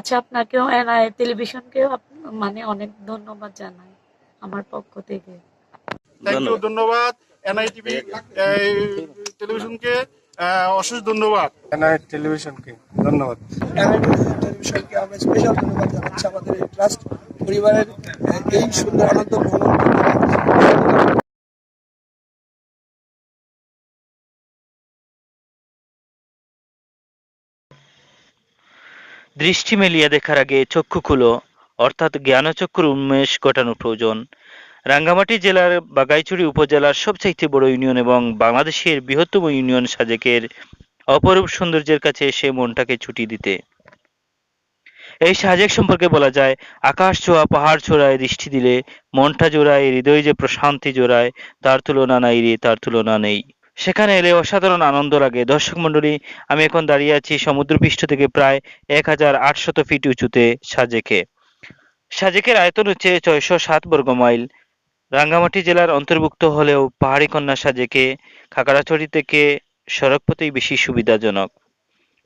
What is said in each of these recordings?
আচ্ছা আপনাকেও এনআই টেলিভিশনকেও মানে অনেক ধন্যবাদ জানাই আমার পক্ষ থেকে। ধন্যবাদ। এনআইটিভি টেলিভিশনকে আহ, অশেষ ধন্যবাদ। এনআই টেলিভিশনকে ধন্যবাদ। এনআইটি টেলিভিশনকে আমরা স্পেশাল ধন্যবাদ জানাচ্ছি আমাদের এই ট্রাস্ট পরিবারের এই সুন্দর আনন্দ ভ্রমণ দৃষ্টি মেলিয়ে দেখার আগে চক্ষু খুলো, অর্থাৎ জ্ঞানচক্ষুর উন্মেষ ঘটানো প্রয়োজন। রাঙ্গামাটি জেলার বাগাইচুড়ি উপজেলার সবচাইতে বড় ইউনিয়ন এবং বাংলাদেশের বৃহত্তম ইউনিয়ন সাজেকের অপরূপ সৌন্দর্যের কাছে এসে মনটাকে ছুটি দিতে। এই সাজেক সম্পর্কে বলা যায়, আকাশ ছোঁয়া, পাহাড় ছোড়ায় দৃষ্টি দিলে, মনটা জোড়ায়, হৃদয় যে প্রশান্তি জোড়ায়, তার তুলনা নাই রে, তার তুলনা নেই। সেখানে এলে অসাধারণ আনন্দ লাগে। দর্শক মন্ডলী আমি এখন দাঁড়িয়ে আছি সমুদ্রপৃষ্ঠ থেকে প্রায় এক হাজার আটশত ফিট উঁচুতে সাজেকে। সাজেকের আয়তন হচ্ছে ছয়শো সাত বর্গ মাইল। রাঙ্গামাটি জেলার অন্তর্ভুক্ত হলেও পাহাড়ি কন্যা সাজেকে খাগড়াছড়ি থেকে সড়ক পথেই বেশি সুবিধাজনক।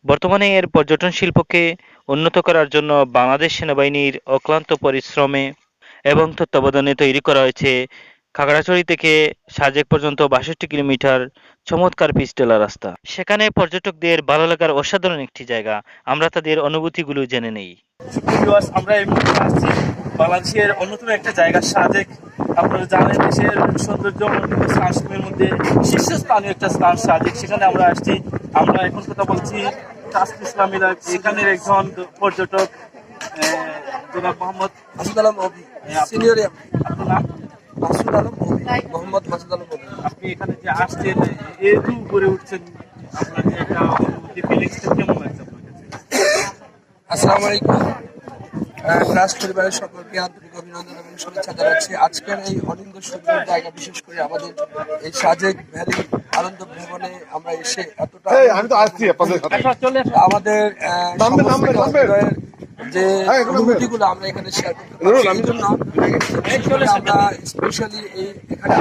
বর্তমানে এর পর্যটন শিল্পকে উন্নত করার জন্য বাংলাদেশ সেনাবাহিনীর অক্লান্ত পরিশ্রমে এবং তত্ত্বাবধানে তৈরি করা হয়েছে খাগড়াছড়ি থেকে সাজেক পর্যন্ত বাষট্টি কিলোমিটার চমৎকার পিচডেলা রাস্তা। সেখানে পর্যটকদের ভালো লাগার অসাধারণ একটি জায়গা। আমরা তাদের অনুভূতিগুলো জেনে নেই। ভিউয়ার্স আমরা এই মুহূর্তে আসছি বাংলাদেশের অন্যতম একটা জায়গা সাজেক। আপনারা জানেন দেশের সৌন্দর্য স্থানসমূহের মধ্যে শীর্ষস্থানীয় একটা স্থান সাজেক। সেখানে আমরা আসছি। আমরা এখন কথা বলছি ট্রাস্ট ইসলামীরা এখানের একজন পর্যটক আহ, জনাব মোহাম্মদ মাসুদ আলম অভি সিনিয়র আপনার নাম? মাসুদ আলম মোহাম্মদ মাসুদ আলম আপনি এখানে যে আসছেন এদু করে উঠছেন আপনার যে একটা অনুভূতি ফিলিংসটা কেমন লাগছে আপনার কাছে? আসসালামু আলাইকুম। ট্রাস্ট পরিবারের সকলকে আন্তরিক অভিনন্দন এবং শুভেচ্ছা জানাচ্ছি। আজকের এই অলিন্দ সুন্দর জায়গা বিশেষ করে আমাদের এই সাজেক ভ্যালি আনন্দ ভ্রমণে আমরা এসে এতটা। আমাদের যে হ্যাঁ, অনুভূতিগুলো আমরা এখানে শেয়ার করতে পারছি। এই জন্য আমরা স্পেশালি এই এখানে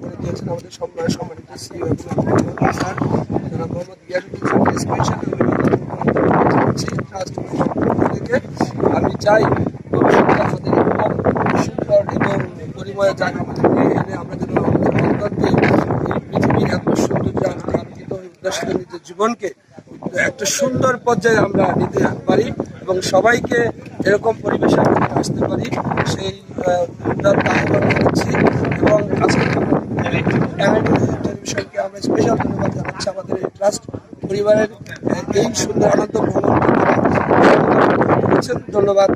করে দিয়েছেন আমাদের সম্মান সম্মানিত সিইও স্যার যারা মোহাম্মদ গিয়াসুদ্দিন স্যারকে স্পেশালি থেকে আমি চাই ভবিষ্যতে আমাদের এরকম সুন্দর এবং পরিময় এনে আমরা যেন আমাদের এই পৃথিবীর এত সৌন্দর্য আমরা আলোকিত হয়ে উদ্দেশ্য নিজের জীবনকে একটা সুন্দর পর্যায়ে আমরা নিতে পারি এবং সবাইকে এরকম পরিবেশে আসতে পারি। সেই আহ, উদ্যোগ করছি এবং আজকে আমরা স্পেশাল ধন্যবাদ জানাচ্ছি আমাদের এই ট্রাস্ট পরিবারের এই সুন্দর আনন্দ ভ্রমণ ধন্যবাদ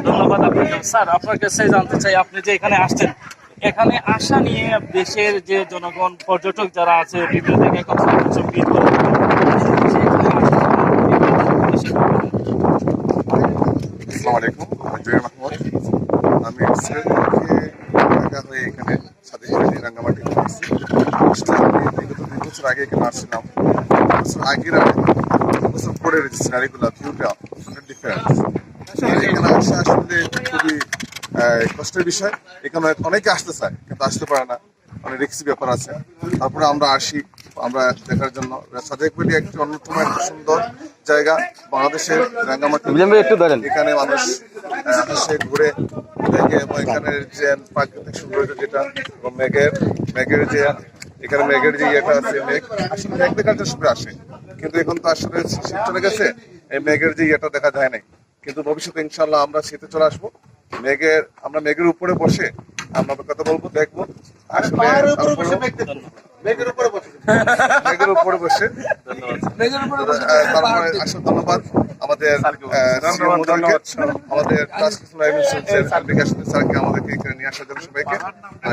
ধন্যবাদ স্যার আপনার কাছে জানতে চাই আপনি যে এখানে আসছেন এখানে আসা নিয়ে দেশের যে জনগণ, পর্যটক যারা আছে, বিভিন্ন জায়গায় আমি এখানে রাঙ্গামাটি দুই বছর আগে এখানে আসছিলাম। বছর আগের বছর পরের যে সিনারিগুলো ভিউটা অনেক ডিফারেন্ট এখানে আসা আসলে খুবই কষ্টের বিষয়। এখানে অনেকে আসতে চায় কিন্তু আসতে পারে না। অনেক রিক্সি ব্যাপার আছে। তারপরে আমরা আসি আমরা দেখার জন্য। সাদেক ভ্যালি একটি অন্যতম একটা সুন্দর জায়গা বাংলাদেশের রাঙ্গামাটি। এখানে মানুষ আসে ঘুরে দেখে এবং এখানের যে প্রাকৃতিক সৌন্দর্য যেটা এবং মেঘের মেঘের যে এখানে মেঘের যে ইয়েটা আছে মেঘ। আসলে মেঘ দেখার জন্য সবাই আসে। কিন্তু এখন তো আসলে শীত চলে গেছে এই মেঘের যে ইয়েটা দেখা যায় নাই। কিন্তু ভবিষ্যতে ইনশাল্লাহ আমরা শীতে চলে আসব। মেঘের আমরা মেঘের উপরে বসে আমরা কথা বলব দেখব। আসলে মেঘের উপরে বসে। মেঘের উপরে বসে। আসলে ধন্যবাদ আমাদের ধন্যবাদ। আমাদের ট্রাস্ট স্যারকে আমাদেরকে এখানে নিয়ে আসার জন্য সবাইকে।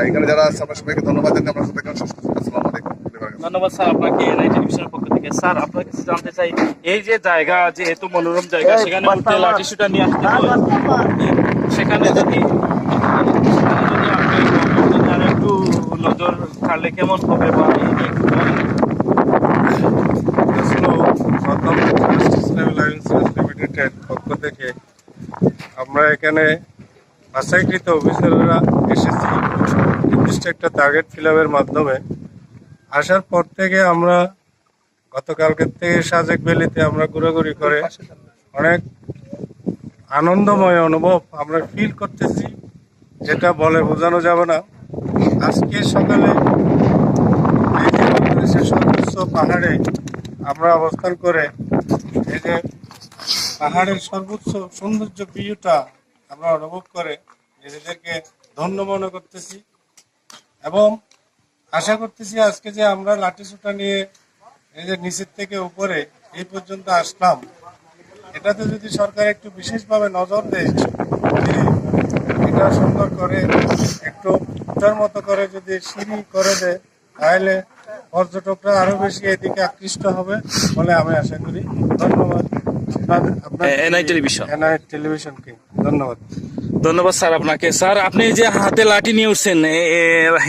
এখানে যারা আছে আমরা সবাইকে ধন্যবাদ আমরা সবাইকে আসসালামু আলাইকুম। ধন্যবাদ স্যার আপনাকে পক্ষ থেকে। স্যার আপনার কাছে জানতে চাই এই যে জায়গা যে এত মনোরম জায়গা সেখানে উঠতে লাঠি শুটা নিয়ে আসতে সেখানে যদি একটু নজর কাড়লে কেমন হবে বা লিমিটেডের পক্ষ থেকে। আমরা এখানে বাছাইকৃত অফিসাররা এসেছি। নির্দিষ্ট একটা টার্গেট ফিল আপের মাধ্যমে। আসার পর থেকে আমরা গতকালকের থেকে সাজেক ভ্যালিতে আমরা ঘোরাঘুরি করে অনেক আনন্দময় অনুভব আমরা ফিল করতেছি, যেটা বলে বোঝানো যাবে না। আজকে সকালে সর্বোচ্চ পাহাড়ে আমরা অবস্থান করে, এই যে পাহাড়ের সর্বোচ্চ সৌন্দর্য ভিউটা আমরা অনুভব করে, নিজেদেরকে ধন্য মনে করতেছি। এবং আশা করতেছি আজকে যে আমরা লাঠিসোঁটা নিয়ে এই যে নিচের থেকে উপরে এই পর্যন্ত আসলাম এটাতে যদি সরকার একটু বিশেষভাবে নজর দেয় এটা সুন্দর করে একটু উঠার মতো করে যদি সিঁড়ি করে দেয় তাহলে পর্যটকরা আরও বেশি এদিকে আকৃষ্ট হবে বলে আমি আশা করি। ধন্যবাদ। আপনার আপনার এনআই টেলিভিশন। এনআই টেলিভিশনকে। ধন্যবাদ। ধন্যবাদ স্যার আপনাকে। স্যার আপনি যে হাতে লাঠি নিয়ে উঠছেন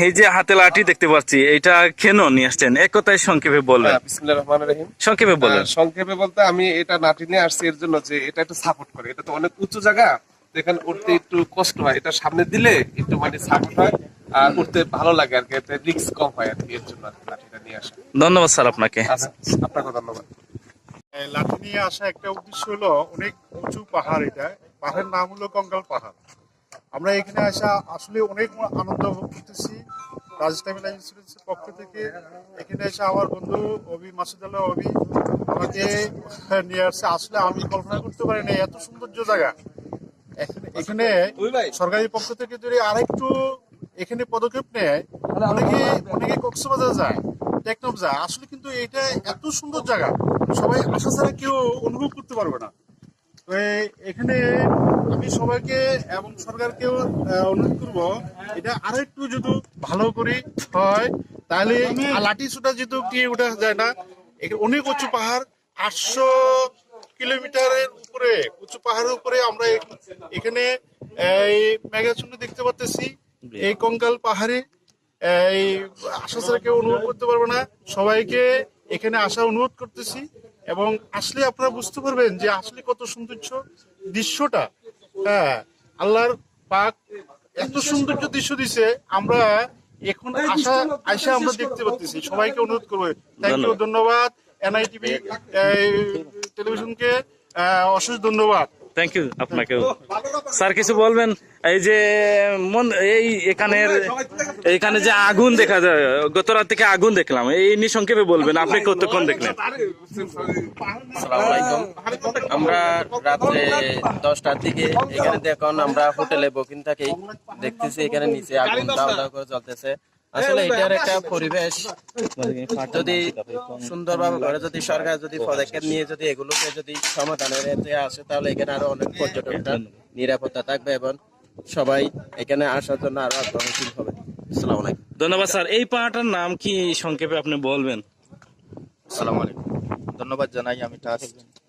এই যে হাতে লাঠি দেখতে পাচ্ছি এটা কেন নিয়ে আসছেন? এক কথায় সংক্ষেপে বলবেন। হ্যাঁ, বিসমিল্লাহ রহমান রহিম। সংক্ষেপে বলেন সংক্ষেপে বলতে আমি এটা লাঠি নিয়ে আসছি এর জন্য যে এটা একটু সাপোর্ট করে। এটা তো অনেক উঁচু জায়গা এখানে উঠতে একটু কষ্ট হয়। এটা সামনে দিলে একটু মানে সাপোর্ট হয় আর উঠতে ভালো লাগে আর কি। এতে রিক্স কম হয় আর কি এর জন্য লাঠিটা নিয়ে আসা। ধন্যবাদ স্যার আপনাকে। আচ্ছা আপনাকে ধন্যবাদ। লাঠি নিয়ে আসা একটা উদ্দেশ্য হলো অনেক উঁচু পাহাড় এটা। পাহাড়ের নাম হলো কঙ্কাল পাহাড়। আমরা এখানে আসা আসলে অনেক আনন্দ করতেছি। রাজস্থান ইন্স্যুরেন্সের পক্ষ থেকে এখানে এসে আমার বন্ধু অভি মাসুদ আল্লাহ অভি আমাকে নিয়ে আসছে। আসলে আমি কল্পনা করতে পারি না এত সৌন্দর্য জায়গা। এখানে- সরকারি পক্ষ থেকে যদি আরেকটু এখানে পদক্ষেপ নেয় অনেকে অনেকে কক্সবাজার যায় টেকনফ যায়। আসলে কিন্তু এটা এত সুন্দর জায়গা সবাই আসা ছাড়া কেউ অনুভব করতে পারবে না। এখানে আমি সবাইকে এবং সরকারকেও অনুরোধ করব, এটা আরও একটু যদি ভালো করে হয়, তাহলে লাঠি সুটা যেহেতু কি ওঠা যায় না, এখানে অনেক উঁচু পাহাড়, আটশো কিলোমিটারের উপরে, উঁচু পাহাড়ের উপরে আমরা এখানে, এই মেঘাচ্ছন্ন দেখতে পাচ্ছি এই কঙ্কাল পাহাড়ে, এই আশা কেউ অনুভব করতে পারবে না, সবাইকে এখানে আসা অনুরোধ করতেছি। এবং আসলে আপনারা বুঝতে পারবেন যে আসলে কত সৌন্দর্য দৃশ্যটা। হ্যাঁ আল্লাহর পাক এত সৌন্দর্য দৃশ্য দিছে আমরা এখন আশা আশা আমরা দেখতে পাচ্ছি সবাইকে অনুরোধ করব। থ্যাংক ইউ ধন্যবাদ। এনআইটিভি টেলিভিশনকে অশেষ ধন্যবাদ। থ্যাংক ইউ আপনাকেও। স্যার, কিছু বলবেন? এই যে, মন, এই এখানের, এখানে যে আগুন দেখা যায়, গত রাত থেকে আগুন দেখলাম। এই নিয়ে সংক্ষেপে বলবেন, আপনি কতক্ষণ দেখলেন? আমরা রাত্রে দশটার দিকে এখানে দেখুন, আমরা হোটেলে বুকিং থাকি। দেখতেছি এখানে নিচে আগুন দাও দাও করে জ্বলতেছে। আসলে এটার একটা পরিবেশ যদি সুন্দরভাবে করে যদি সরকার যদি পদক্ষেপ নিয়ে যদি এগুলোকে যদি সমাধানের আসে তাহলে এখানে আরও অনেক পর্যটকরা নিরাপত্তা থাকবে এবং সবাই এখানে আসার জন্য আরও আগ্রহশীল হবে। আসসালামু আলাইকুম। ধন্যবাদ স্যার। এই পাহাড়টার নাম কি সংক্ষেপে আপনি বলবেন? আসসালামু আলাইকুম। ধন্যবাদ জানাই আমি টাস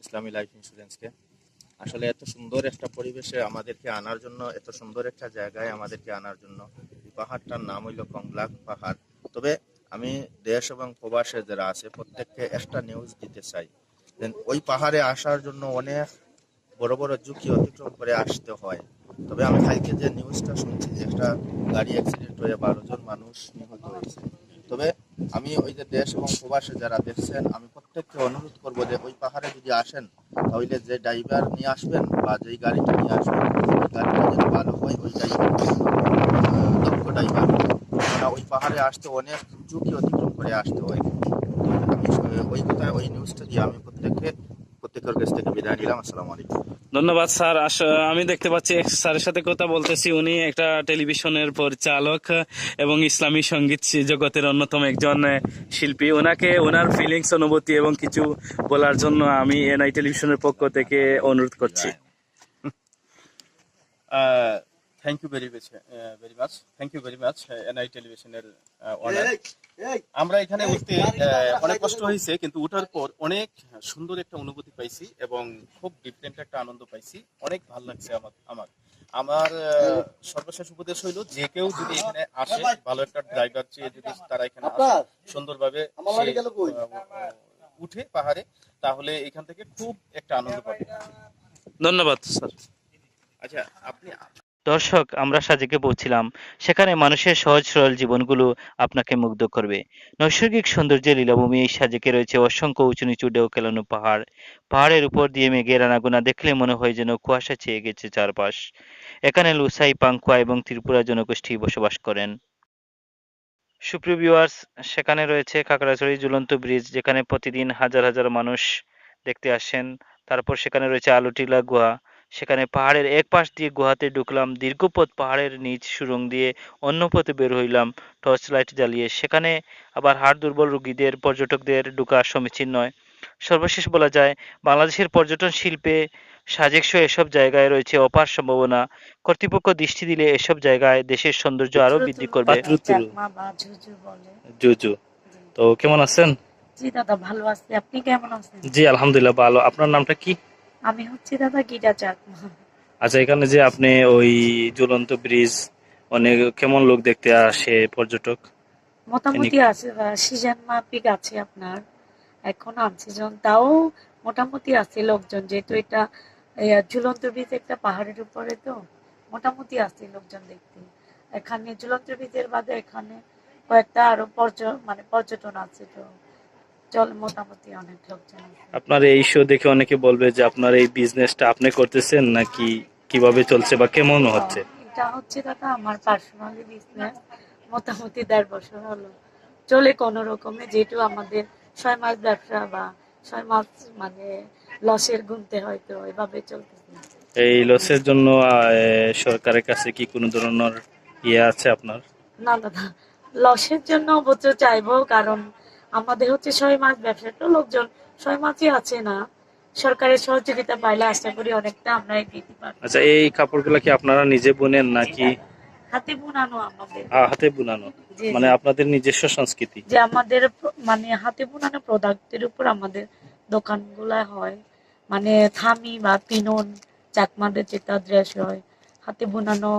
ইসলামী লাইফ ইন্স্যুরেন্সকে। আসলে এত সুন্দর একটা পরিবেশে আমাদেরকে আনার জন্য, এত সুন্দর একটা জায়গায় আমাদেরকে আনার জন্য। পাহাড়টার নাম হইল কংলাক পাহাড়। তবে আমি দেশ এবং প্রবাসে যারা আছে, প্রত্যেককে একটা নিউজ দিতে চাই। দেন ওই পাহাড়ে আসার জন্য অনেক বড় বড় ঝুঁকি অতিক্রম করে আসতে হয়। তবে আমি কালকে যে নিউজটা শুনছি যে একটা গাড়ি অ্যাক্সিডেন্ট হয়ে বারো জন মানুষ নিহত হয়েছে। তবে আমি ওই যে দেশ এবং প্রবাসে যারা দেখছেন, আমি প্রত্যেককে অনুরোধ করব যে ওই পাহাড়ে যদি আসেন, তাহলে যে ড্রাইভার নিয়ে আসবেন বা যেই গাড়িটা নিয়ে আসবেন ওই গাড়িটা যেন ভালো হয় ওই ড্রাইভার দক্ষ ড্রাইভার। কেননা ওই পাহাড়ে আসতে অনেক ঝুঁকি অতিক্রম করে আসতে হয়। আমি ওই কথা ওই নিউজটা দিয়ে আমি প্রত্যেককে প্রত্যেকের কাছ থেকে বিদায় নিলাম আসসালামু আলাইকুম। ধন্যবাদ স্যার। আমি দেখতে পাচ্ছি স্যারের সাথে কথা বলতেছি। উনি একটা টেলিভিশনের পরিচালক এবং ইসলামী সংগীত জগতের অন্যতম একজন শিল্পী। ওনাকে ওনার ফিলিংস অনুভূতি এবং কিছু বলার জন্য আমি এনআই টেলিভিশনের পক্ষ থেকে অনুরোধ করছি। Thank you very much very much thank you very much NI টেলিভিশনের অনার আমরা এখানে উঠতে অনেক কষ্ট হয়েছে কিন্তু উঠার পর অনেক সুন্দর একটা অনুভূতি পাইছি এবং খুব ডিফারেন্ট একটা আনন্দ পাইছি। অনেক ভালো লাগছে আমার আমার। আমার সর্বশেষ উপদেশ হইল যে কেউ যদি এখানে আসে ভালো একটা ড্রাইভার চেয়ে যদি তারা এখানে আসে সুন্দরভাবে উঠে পাহাড়ে তাহলে এখান থেকে খুব একটা আনন্দ পাবে। ধন্যবাদ স্যার। আচ্ছা আপনি দর্শক, আমরা সাজেকে পৌঁছিলাম। সেখানে মানুষের সহজ সরল জীবনগুলো আপনাকে মুগ্ধ করবে। নৈসর্গিক সৌন্দর্যের লীলাভূমি এই সাজেকে রয়েছে অসংখ্য উঁচু নিচু ঢেউ খেলানো পাহাড়। পাহাড়ের উপর দিয়ে মেঘের আনাগোনা দেখলে মনে হয় যেন কুয়াশা ছেয়ে গেছে চারপাশ। এখানে লুসাই পাংকুয়া এবং ত্রিপুরা জনগোষ্ঠী বসবাস করেন। সুপ্রিয় ভিউয়ার্স সেখানে রয়েছে খাগড়াছড়ি ঝুলন্ত ব্রিজ যেখানে প্রতিদিন হাজার হাজার মানুষ দেখতে আসেন। তারপর সেখানে রয়েছে আলুটিলা গুহা। সেখানে পাহাড়ের এক পাশ দিয়ে গুহাতে ঢুকলাম দীর্ঘ পথ পাহাড়ের নিচ সুড়ঙ্গ দিয়ে অন্য পথে বের হইলাম টর্চ লাইট জ্বালিয়ে। সেখানে আবার হাড় দুর্বল রোগীদের পর্যটকদের ঢুকা সমীচীন নয়। সর্বশেষ বলা যায় বাংলাদেশের পর্যটন শিল্পে সাজেকসহ এসব জায়গায় রয়েছে অপার সম্ভাবনা। কর্তৃপক্ষ দৃষ্টি দিলে এসব জায়গায় দেশের সৌন্দর্য আরও বৃদ্ধি করবে। জুজু। তো কেমন আছেন? জি দাদা ভালো আছি। আপনি কেমন আছেন? জি আলহামদুলিল্লাহ ভালো। আপনার নামটা কি? আমি হচ্ছি দাদা গিটা চাকমা আচ্ছা এখানে যে আপনি ওই ঝুলন্ত ব্রিজ অনেক কেমন লোক দেখতে আসে পর্যটক? মোটামুটি আছে সিজন মাফিক আছে আপনার। এখন আনসিজন তাও মোটামুটি আছে লোকজন যেহেতু এটা ঝুলন্ত ব্রিজ একটা পাহাড়ের উপরে তো মোটামুটি আছে লোকজন দেখতে। এখানে ঝুলন্ত ব্রিজের বাদে এখানে কয়েকটা আরও পর্য মানে পর্যটন আছে তো। চল মোটামুটি অনেক লোকজন আপনার এই শো দেখে অনেকে বলবে যে আপনার এই বিজনেসটা আপনি করতেছেন নাকি কীভাবে চলছে বা কেমন হচ্ছে? এটা হচ্ছে দাদা আমার পার্সোনালি বিজনেস মোটামুটি দেড় বছর হলো। চলে কোনো রকমে যেহেতু আমাদের ছয় মাস ব্যবসা বা ছয় মাস মানে লসের গুনতে হয়তো এভাবে চলতেছে। এই লসের জন্য সরকারের কাছে কি কোনো ধরনের ইয়ে আছে আপনার? না দাদা লসের জন্য অবশ্য চাইব কারণ আমাদের হচ্ছে ছয় মাস ব্যবসাটা লোকজন ছয় মাসই আছে না। সরকারের সহযোগিতা পাইলে আশা করি অনেকটা আমরা এগিয়ে পারব। আচ্ছা এই কাপড়গুলো কি আপনারা নিজে বোনেন নাকি? হাতে বোনানো আমাদের। হাতে বুনানো। মানে আপনাদের নিজস্ব সংস্কৃতি। যে আমাদের মানে হাতে বোনানো প্রোডাক্টের উপর আমাদের দোকানগুলা হয়। মানে থামি বা পিনন চাকমাদের যেটা ড্রেস হয় হাতে বোনানো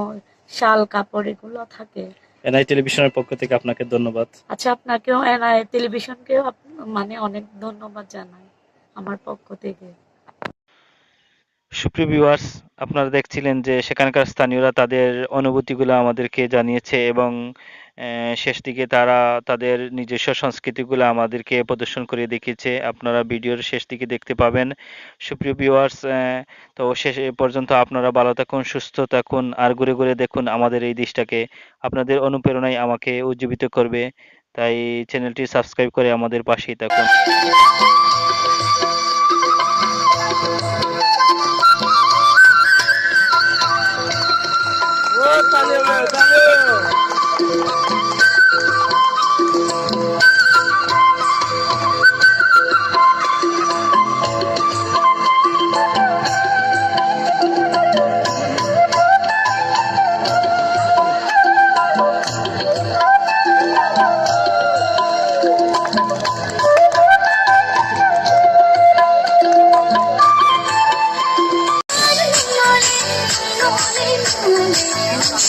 শাল কাপড় এগুলো থাকে। এনআই টেলিভিশনের পক্ষ থেকে আপনাকে ধন্যবাদ। আচ্ছা আপনাকেও এনআই টেলিভিশনকেও মানে অনেক ধন্যবাদ জানাই আমার পক্ষ থেকে। সুপ্রিয় ভিউয়ার্স আপনারা দেখছিলেন যে সেখানকার স্থানীয়রা তাদের অনুভূতিগুলো আমাদেরকে জানিয়েছে এবং শেষ দিকে তারা তাদের নিজস্ব সংস্কৃতিগুলো আমাদেরকে প্রদর্শন করে দেখিয়েছে। আপনারা ভিডিওর শেষ দিকে দেখতে পাবেন। সুপ্রিয় ভিউয়ার্স তো শেষ পর্যন্ত আপনারা ভালো থাকুন, সুস্থ থাকুন, আর ঘুরে ঘুরে দেখুন আমাদের এই দেশটাকে। আপনাদের অনুপ্রেরণাই আমাকে উজ্জীবিত করবে। তাই চ্যানেলটি সাবস্ক্রাইব করে আমাদের পাশেই থাকুন।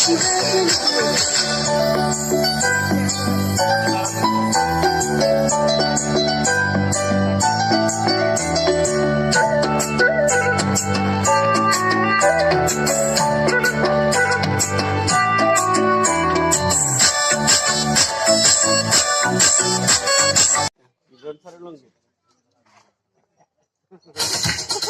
Don't put it